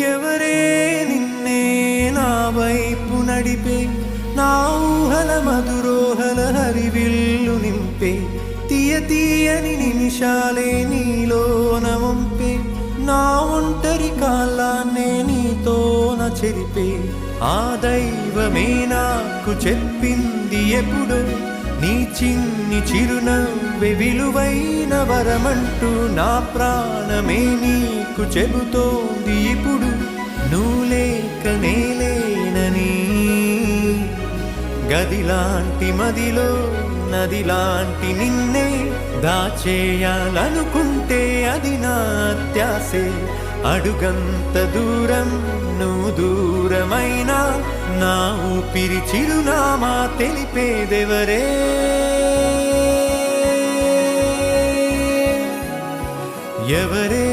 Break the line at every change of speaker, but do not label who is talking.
ఎవరే నిన్నే నా వైపు నడిపే? నా ఊహల మధురోహల హరివిల్లు నింపే. తీయ తీయని నిమిషాలే నీలోన వంపే. నా ఒంటరి కాలాన్నే నీతోన చెరిపే. ఆ దైవమే నాకు చెప్పింది ఎప్పుడు. నీ చిన్ని చిరునవ్వె విలువైన వరమంటూ నా ప్రాణమే నీకు చెబుతోంది ఇప్పుడు. నువ్వు లేక నేలేనని గదిలాంటి మదిలో నదిలాంటి నిన్నే దాచేయాలనుకుంటే అది నా అత్యాసే అడుగంత దూరం నువ్వు దూరమైనా నా ఊపిరి చిరునామా తెలిపేదెవరే ఎవరే?